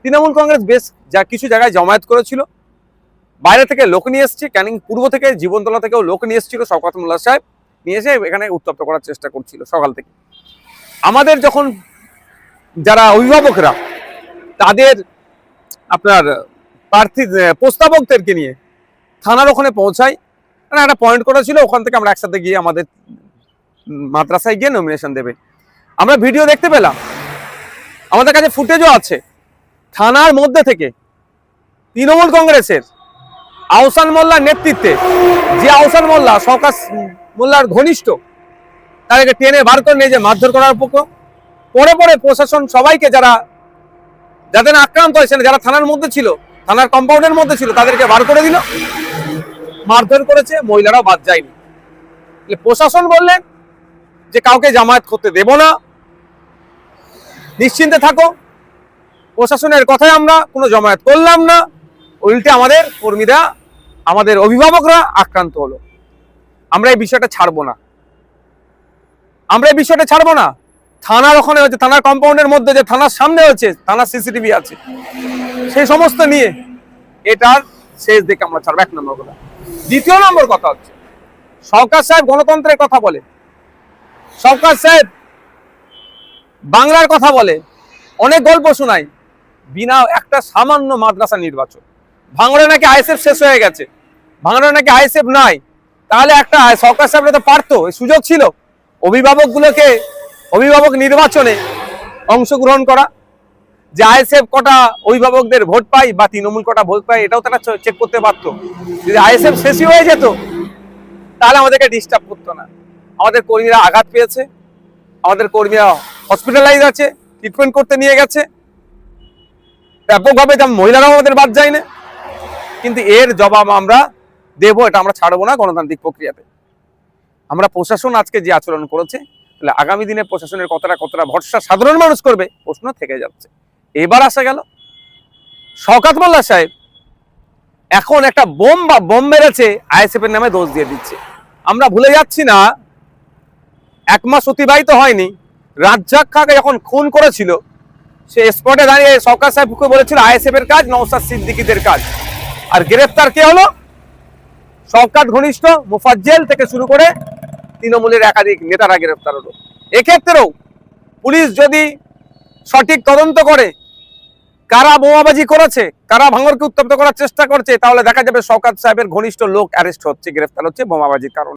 তৃণমূল কংগ্রেস বেশ যা কিছু জায়গায় জমায়েত করেছিল। বাইরে থেকে লোক নিয়ে এসছে ক্যানিং পূর্ব থেকে জীবনতলা থেকেও লোক নিয়ে এসেছিল, শওকত মোল্লা সাহেব নিয়ে এসে এখানে উত্তপ্ত করার চেষ্টা করছিল সকাল থেকে। আমাদের যখন যারা অভিভাবকরা, তাদের আপনার প্রার্থী প্রস্তাবকদেরকে নিয়ে থানার ওখানে পৌঁছাই মানে একটা পয়েন্ট করেছিল, ওখান থেকে আমরা একসাথে গিয়ে আমাদের মাদ্রাসায় গিয়ে নমিনেশন দেবে। আমরা ভিডিও দেখতে পেলাম। আমাদের কাছে ফুটেজও আছে। থানার মধ্যে থেকে তৃণমূল কংগ্রেসের আহসান মোল্লার নেতৃত্বে, যে আহসান মোল্লা সকাশ মোল্লার ঘনিষ্ঠ, তাদেরকে টেনে বার করে নিয়ে যে মারধর করার পক্ষ, পরে পরে প্রশাসন সবাইকে যারা, যাদের আক্রান্ত হয়েছেন, যারা থানার মধ্যে ছিল, থানার কম্পাউন্ডের মধ্যে ছিল, তাদেরকে বার করে দিল। মারধর করেছে, মহিলারাও বাদ যায়নি। প্রশাসন বললেন যে কাউকে জামায়াত করতে দেব না। নিশ্চিন্তে থাকো। প্রশাসনের কথায় আমরা কোনো জমায়েত করলাম না। উল্টে আমাদের কর্মীরা, আমাদের অভিভাবকরা আক্রান্ত হলো। আমরা এই বিষয়টা ছাড়বো না। আমরা এই বিষয়টা ছাড়বো না। থানার ওখানে হচ্ছে, থানার কম্পাউন্ডের মধ্যে যে থানার সামনে হচ্ছে, থানার সিসিটিভি আছে। সেই সমস্ত নিয়ে এটার শেষ দিকে আমরা ছাড়বো। এক নম্বর কথা। দ্বিতীয় নম্বর কথা হচ্ছে, সরকার সাহেব গণতন্ত্রের কথা বলে। সরকার সাহেব বাংলার কথা বলে। অনেক গল্প শোনায়। বিনা একটা সামান্য মাদ্রাসা নির্বাচন। ভাঙড়ে নাকি আইএসএফ শেষ হয়ে গেছে। ভাঙড়ে নাকি আইএসএফ নাই। তাহলে একটা সরকার সাহেবরা তো পারতো সুযোগ ছিল। অভিভাবকগুলোকে, অভিভাবক নির্বাচনে অংশগ্রহণ করা। যে আইএসএফ কটা অভিভাবকদের ভোট পাই বা তৃণমূল কটা ভোট পাই এটাও তারা চেক করতে পারতো। যদি আইএসএফ শেষই হয়ে যেত, তাহলে আমাদেরকে ডিস্টার্ব করতো না। আমাদের কর্মীরা আঘাত পেয়েছে। আমাদের কর্মীরা হসপিটালাইজ আছে ট্রিটমেন্ট করতে নিয়ে গেছে। ব্যাপকভাবে যেমন মহিলারাও আমাদের বাদ যায় না কিন্তু এর জবাব আমরা দেবো, এটা আমরা ছাড়বো না গণতান্ত্রিক প্রক্রিয়াতে। আমরা প্রশাসন আজকে যে আচরণ করেছে, তাহলে আগামী দিনে প্রশাসনের কতটা কতটা ভরসা সাধারণ মানুষ করবে, প্রশ্ন থেকে যাচ্ছে। এবার আসা গেল, শওকাত মোল্লা সাহেব এখন একটা বোম বা বোম মেরেছে, আইএসএফ এর নামে দোষ দিয়ে দিচ্ছে। আমরা ভুলে যাচ্ছি না, এক মাস অতিবাহিত হয়নি, রাজ্জাক খাকে যখন খুন করেছিল সে স্পটে দাঁড়িয়ে সরকার সাহেবকে বলেছিল, আইএসএফ এর কাজ নৌসাদ সিদ্দিকিদের কাজ। আর গ্রেফতার কে হলো? সরকার ঘনিষ্ঠ, মুফাজ্জেল থেকে শুরু করে তৃণমূলের একাধিক নেতারা গ্রেফতার হলো। এক্ষেত্রেও পুলিশ যদি সঠিক তদন্ত করে, কারা বোমাবাজি করেছে, কারা ভাঙরকে উত্তপ্ত করার চেষ্টা করছে, তাহলে দেখা যাবে শওকাত সাহেবের ঘনিষ্ঠ লোক অ্যারেস্ট হচ্ছে, গ্রেফতার হচ্ছে বোমাবাজির কারণে।